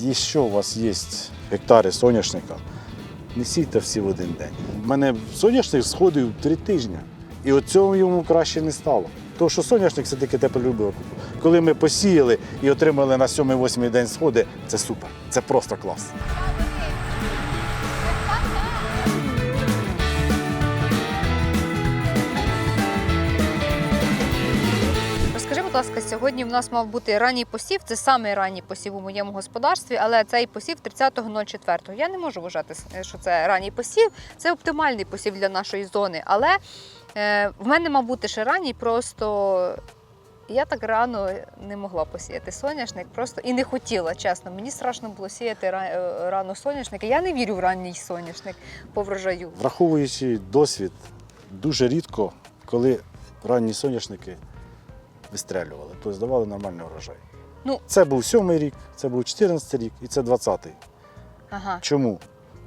Якщо у вас є гектари соняшника, не сійте всі в один день. У мене соняшник сходив три тижні, і от цього йому краще не стало. Тому що соняшник все таки теплолюбив. Коли ми посіяли і отримали на 7-8 день сходи, це супер. Це просто клас. Будь ласка, сьогодні в нас мав бути ранній посів. Це самий ранній посів у моєму господарстві, але цей посів 30.04. Я не можу вважати, що це ранній посів. Це оптимальний посів для нашої зони. Але е, в мене мав бути ще ранній, просто я так рано не могла посіяти соняшник, просто і не хотіла, чесно. Мені страшно було сіяти е, рано соняшник. Я не вірю в ранній соняшник по врожаю. Враховуючи досвід, дуже рідко, коли ранні соняшники вистрелювали, тобто давали нормальний урожай. Ну- Це був сьомий рік, це був 14 рік і це 20-й. Ага. Чому?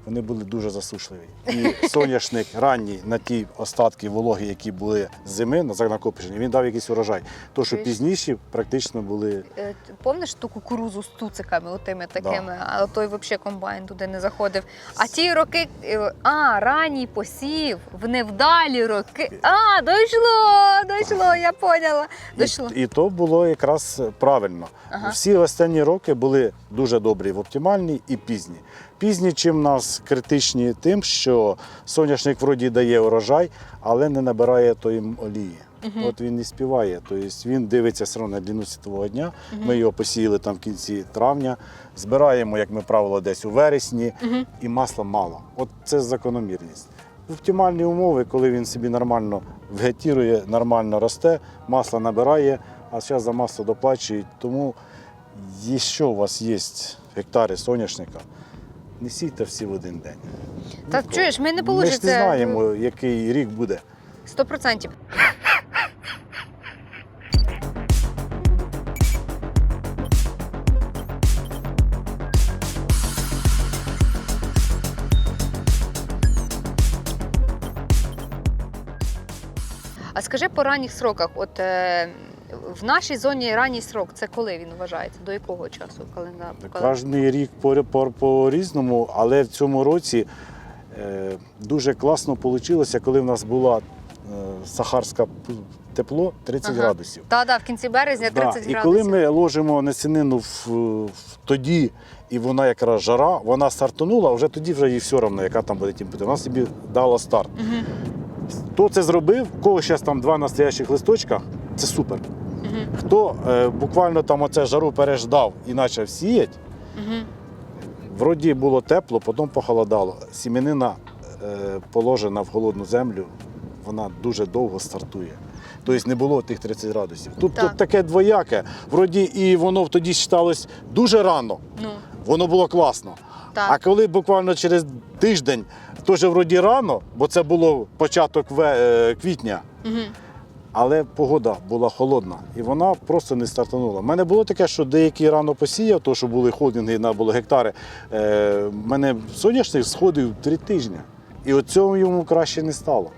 Вони були дуже засушливі. І соняшник ранній на ті остатки вологи, які були з зими, на накопичення, він дав якийсь урожай. То, що пізніші практично були. Е, Помниш ту кукурузу з туциками, отими такими, а той взагалі комбайн туди не заходив. А ті роки, е, а, ранній посів, в невдалі роки. А, дійшло, дійшло, я поняла. Дійшло. І, і то було якраз правильно. Ага. Всі останні роки були дуже добрі в оптимальні і пізні. Пізні, чим нас критичні тим, що соняшник вроді дає урожай, але не набирає тої олії. Мгм. От він не співає. Тобто він дивиться все одно на длину світового дня. Ми його посіяли там в кінці травня, збираємо, як ми правило, десь у вересні, Мгм. і масла мало. От це закономірність. Оптимальні умови, коли він собі нормально вегетірує, нормально росте, масло набирає, а зараз за масло доплачують. Тому, якщо у вас є гектари соняшника, не сійте всі в один день. Та Ніколи. чуєш, ми не Ми ж не знаємо, який рік буде. Сто процентів. А скажи по ранніх сроках, от е, в нашій зоні ранній срок це коли він вважається? До якого часу календар? Кожний рік по- по- по-різному, але в цьому році е, дуже класно вийшло, коли в нас була е, сахарська тепло 30 Ага. градусів. Так, так, в кінці березня 30 Да, градусів. І коли ми ложимо насінину в, в тоді, і вона якраз жара, вона стартанула, вже тоді вже їй все одно, яка там буде температура. Вона собі дала старт. Мгм, Хто це зробив, кого зараз там два настоящих листочка, це супер. мгм, Хто е, буквально там оце жару переждав і почав сіяти, мгм. вроді було тепло, потім похолодало. Сім'янина е, положена в холодну землю, вона дуже довго стартує. Тобто не було тих 30 градусів. Тут, Так. тут таке двояке. Вроді і воно тоді вважалось дуже рано, Ну, воно було класно. так. А коли буквально через тиждень, теж вроді рано, бо це було початок е, квітня, Мгм. Але погода була холодна і вона просто не стартанула. У мене було таке, що деякі рано посіяв, то що були холдинги на були гектари. Е, мене соняшник сходив три тижні. І от цього йому краще не стало.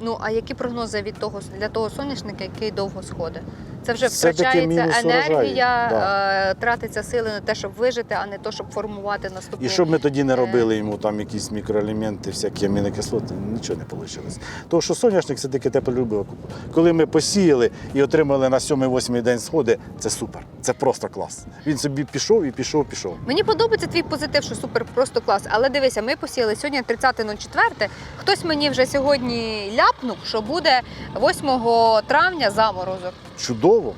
Ну, а які прогнози від того для того соняшника, який довго сходить? Це вже Все-таки втрачається мінус урожаю, енергія, да. е, тратиться сили на те, щоб вижити, а не то, щоб формувати наступний. І щоб ми тоді не Е. робили йому там якісь мікроелементи, всякі амінокислоти, нічого не вийшло. Тому що соняшник це таки теплолюбива культура. Коли ми посіяли і отримали на 7-8 день сходи, це супер. Це просто клас. Він собі пішов і пішов, пішов. Мені подобається твій позитив, що супер просто клас. Але дивися, ми посіяли сьогодні 30.04. Хтось мені вже сьогодні ляпнув, що буде 8 травня заморозок. Чудово.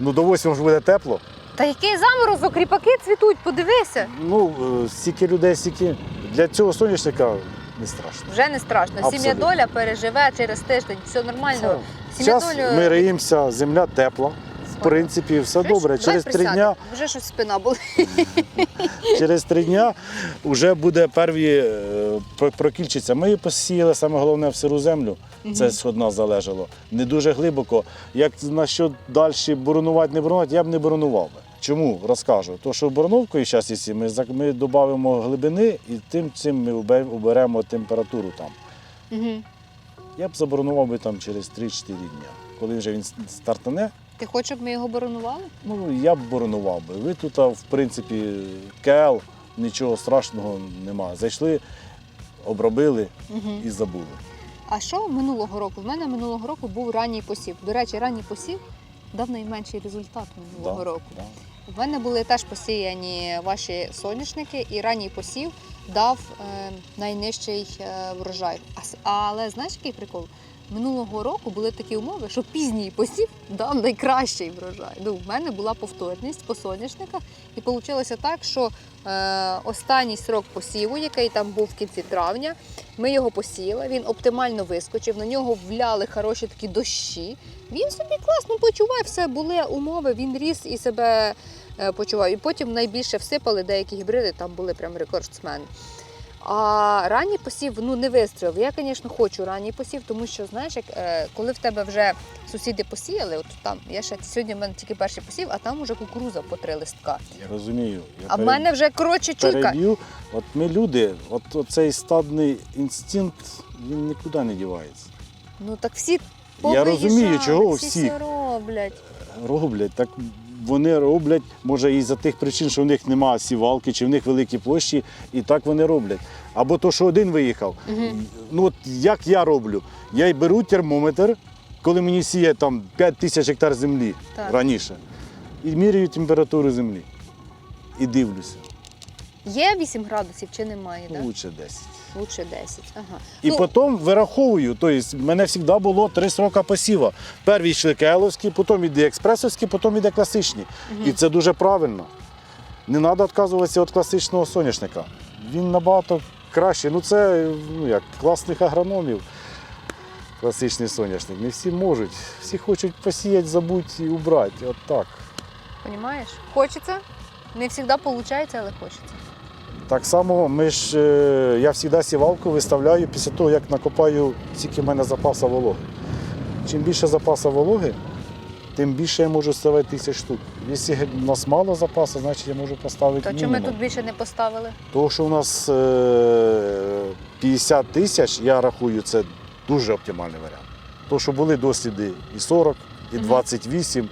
Ну до 8 ж буде тепло. Та який заморозок? Ріпаки цвітуть, подивися. Ну, е, стільки людей, стільки. Для цього соняшника не страшно. Вже не страшно. Сім'я Абсолютно. доля переживе через тиждень, все нормально. Сім'я Зараз доля. ми риємося, земля тепла. В принципі, все добре. Через три дня, Вже щось спина була. через три дня вже буде перві е, прокільчиться. Ми її посіяли саме головне в сиру землю. Це з одна залежало. Не дуже глибоко. Як на що далі боронувати, не боронувати, я б не боронував би. Чому розкажу? То що боронувкою зараз, ми ми додамо глибини і тим цим ми уберемо температуру там. Мгм. Я б заборонував би там через 3-4 дні. Коли вже він стартане, Ти хочеш, щоб ми його боронували? Ну, я б боронував би. Ви тут, в принципі, КЛ, нічого страшного немає. Зайшли, обробили Угу. і забули. А що минулого року? В мене минулого року був ранній посів. До речі, ранній посів дав найменший результат минулого Да, року. да. У мене були теж посіяні ваші соняшники, і ранній посів дав е, найнижчий е, врожай. А, але знаєш, який прикол? Минулого року були такі умови, що пізній посів дав найкращий врожай. Ну, в мене була повторність по соняшниках, і вийшло так, що е, останній срок посіву, який там був в кінці травня, ми його посіяли, він оптимально вискочив, на нього вляли хороші такі дощі. Він собі класно почував, все були умови, він ріс і себе е, почував. І потім найбільше всипали деякі гібриди, там були прям рекордсмени. А ранній посів ну не вистрілив. Я, звісно, хочу ранній посів, тому що знаєш, як е, коли в тебе вже сусіди посіяли, от там я ще сьогодні в мене тільки перший посів, а там уже кукуруза по три листка. Я розумію. Я А в пере- мене вже коротше чуйка. переб'ю. От ми люди, от цей стадний інстинкт, він нікуди не дівається. Ну так всі Я розумію, чого всі всі роблять. роблять. Так вони роблять, може, із-за тих причин, що в них немає сівалки, чи в них великі площі, і так вони роблять. Або то, що один виїхав. Мгм. Ну от як я роблю? Я й беру термометр, коли мені сіє там 5 тисяч гектар землі Так. раніше, і міряю температуру землі. І дивлюся. Є 8 градусів чи немає? Лучше 10. Лучше 10. Ага. І Ну, потім вираховую. Тобто, в мене завжди було три сроки посіва. Перший йшли келовські, потім йде експресовські, потім йде класичні. І це дуже правильно. Не треба відказуватися від класичного соняшника. Він набагато краще. Ну це ну, як, класних агрономів. Класичний соняшник. Не всі можуть. Всі хочуть посіяти, забути і убрати. От так. Понімаєш? Хочеться. Не завжди виходить, але хочеться. Так само ми ж, е, я завжди сівалку виставляю після того, як накопаю, скільки в мене запаса вологи. Чим більше запаса вологи, тим більше я можу ставити тисяч штук. Якщо у нас мало запасу, значить я можу поставити То чому ми тут більше не поставили? Тому що у нас е, 50 тисяч, я рахую, це дуже оптимальний варіант. Тому що були досліди і 40, і Мгм. 28.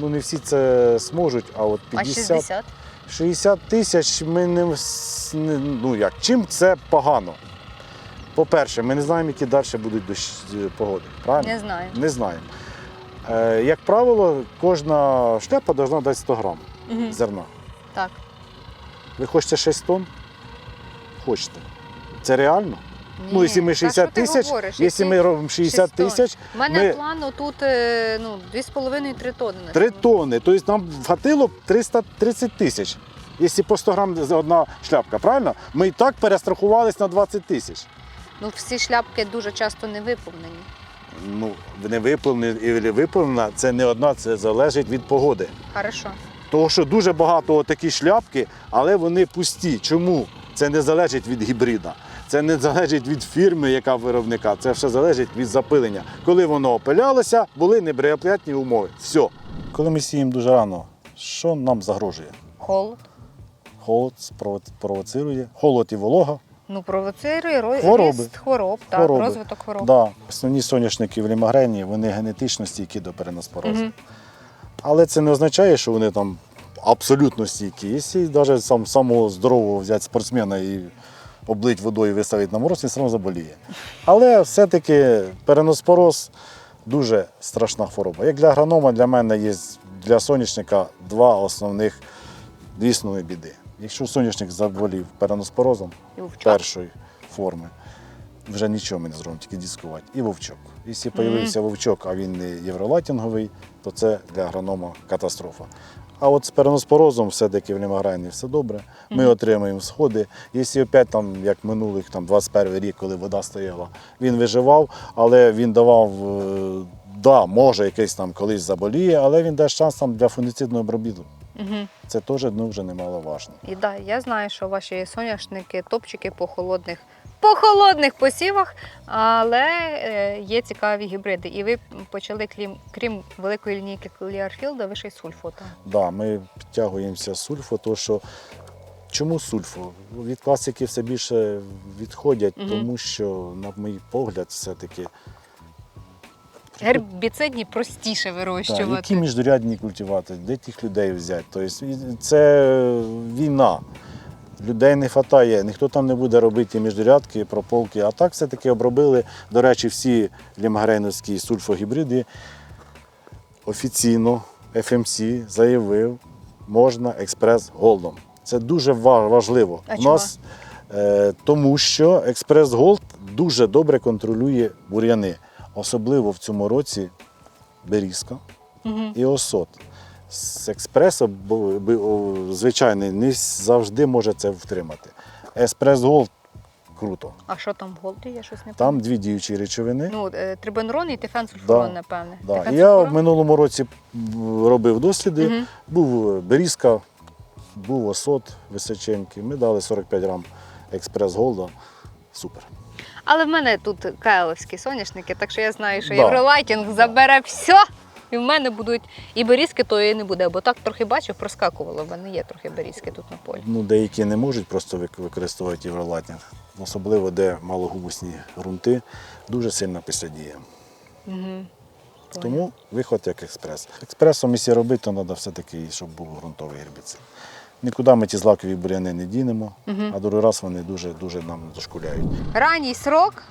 Ну не всі це зможуть, а от А 60? 60 тисяч ми не, ну як, чим це погано? По-перше, ми не знаємо, які далі будуть дощ, погоди. Правильно? Не знаємо. Не знаємо. Е, як правило, кожна шляпа повинна дати 100 грам угу. зерна. Так. Ви хочете 6 тонн? Хочете. Це реально? Ну, якщо ми Та 60 що ти тисяч, говориш? якщо ми робимо 60 6 тисяч, У мене ми- план отут е, ну, 2,5-3 тонни. на 3 цьому. тонни. Тобто нам вгатило б 330 тисяч. Якщо по 100 грам за одна шляпка, правильно? Ми і так перестрахувались на 20 тисяч. Ну, всі шляпки дуже часто не виповнені. Ну, не виповнена і виповнена, це не одна, це залежить від погоди. Хорошо. Тому що дуже багато такі шляпки, але вони пусті. Чому? Це не залежить від гібрида. Це не залежить від фірми, яка виробника, це все залежить від запилення. Коли воно опилялося, були неблагоприятні умови. Все. Коли ми сіємо дуже рано, що нам загрожує? Холод. Холод провоцирує, холод і волога. Ну, провоцирує ро- Хвороби. ріст хвороб, так, Хвороби. розвиток хвороб. Да. Основні соняшники в лімагрені, вони генетично стійкі до переноспорозу. Мгм. Але це не означає, що вони там абсолютно стійкі. Якщо навіть сам, самого здорового взяти спортсмена і облить водою і виставити на мороз, він все одно заболіє. Але все-таки переноспороз дуже страшна хвороба. Як для агронома, для мене є для соняшника два основних дві основні біди. Якщо соняшник заболів переноспорозом першої форми, вже нічого ми не зробимо, тільки дискувати. І вовчок. Якщо з'явився вовчок, а він не євролатінговий, то це для агронома катастрофа. А от з переноспорозом все-таки в лімаграйні все добре. Ми отримуємо сходи. Якщо опять там, як минулих там, 21 рік, коли вода стояла, він виживав, але він давав, е, да, може якийсь там колись заболіє, але він дасть шанс там для фунгіцидного обробіту. Мгм. Це теж ну, вже немаловажно. І да, я знаю, що ваші соняшники топчики по холодних, по холодних посівах, але е, є цікаві гібриди. І ви почали, крім, крім великої лінійки Кліарфілда, ви ще й сульфота. Да, ми підтягуємося з сульфу, тому що чому сульфу? Від класики все більше відходять, Мгм. тому що, на мій погляд, все-таки гербіцидні простіше Так, вирощувати. які міждорядні культивати, де тих людей взяти? Тобто це війна. Людей не вистачає, ніхто там не буде робити міждорядки, прополки. А так все-таки обробили, до речі, всі лімагрейновські сульфогібриди офіційно FMC заявив, можна експрес голдом. Це дуже важливо. А У чого? нас, е, тому що експрес голд дуже добре контролює бур'яни, особливо в цьому році берізка Мгм. і осот. З експресо, бо, звичайний, не завжди може це втримати. Еспрес Голд круто. А що там в голді? Я щось не Там дві діючі речовини. Ну, е, трибенрон і тефенсульфурон, Да, напевне. да. Я в минулому році робив досліди. Мгм. Був берізка, був осот височенький. Ми дали 45 грам експрес Голда. Супер. Але в мене тут кайловські соняшники, так що я знаю, що Да. Євролайтінг забере все. І в мене будуть і берізки, то і не буде, бо так трохи бачив, проскакувало. В мене є трохи берізки тут на полі. Ну, деякі не можуть просто використовувати євролатінг. Особливо, де малогубусні ґрунти, дуже сильно післядіє. Угу. Тому виход як експрес. Експресом, якщо робити, то треба все-таки, щоб був ґрунтовий гербіцид. Нікуди ми ті злакові буряни не дінемо, Мгм. а другий раз вони дуже, дуже нам дошкуляють. Ранній срок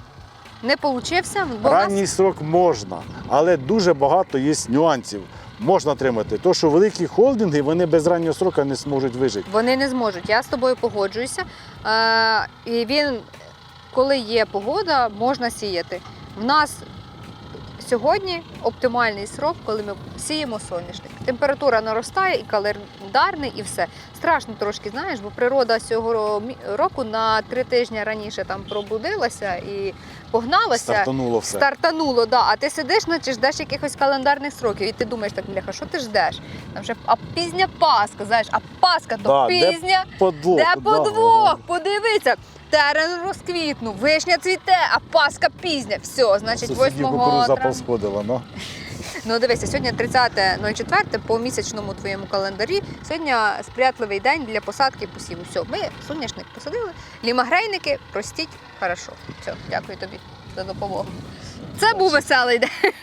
не получився, бо в нас срок можна, але дуже багато є нюансів. Можна отримати. То, що великі холдинги вони без раннього сроку не зможуть вижити. Вони не зможуть. Я з тобою погоджуюся. Е, і він, коли є погода, можна сіяти. В нас сьогодні оптимальний срок, коли ми сіємо соняшник. Температура наростає, і календарний, і все. Страшно трошки, знаєш, бо природа цього року на три тижні раніше там пробудилася і погналася. Стартануло все. Стартануло, да. А ти сидиш, наче ждеш якихось календарних сроків, і ти думаєш так, бляха, що ти ждеш? Там вже а пізня Пасха, знаєш, а Пасха то Да, де пізня, Подвох. де да. подвох? Подивися. Терен розквітнув, вишня цвіте, а Пасха пізня. Все, значить, Сусідів 8 кукурудза травня. Ну. Ну дивися, сьогодні 30.04 по місячному твоєму календарі. Сьогодні сприятливий день для посадки посіву. Все, ми соняшник посадили. Лімагрейники простіть хорошо. Все, дякую тобі за допомогу. Це був веселий день.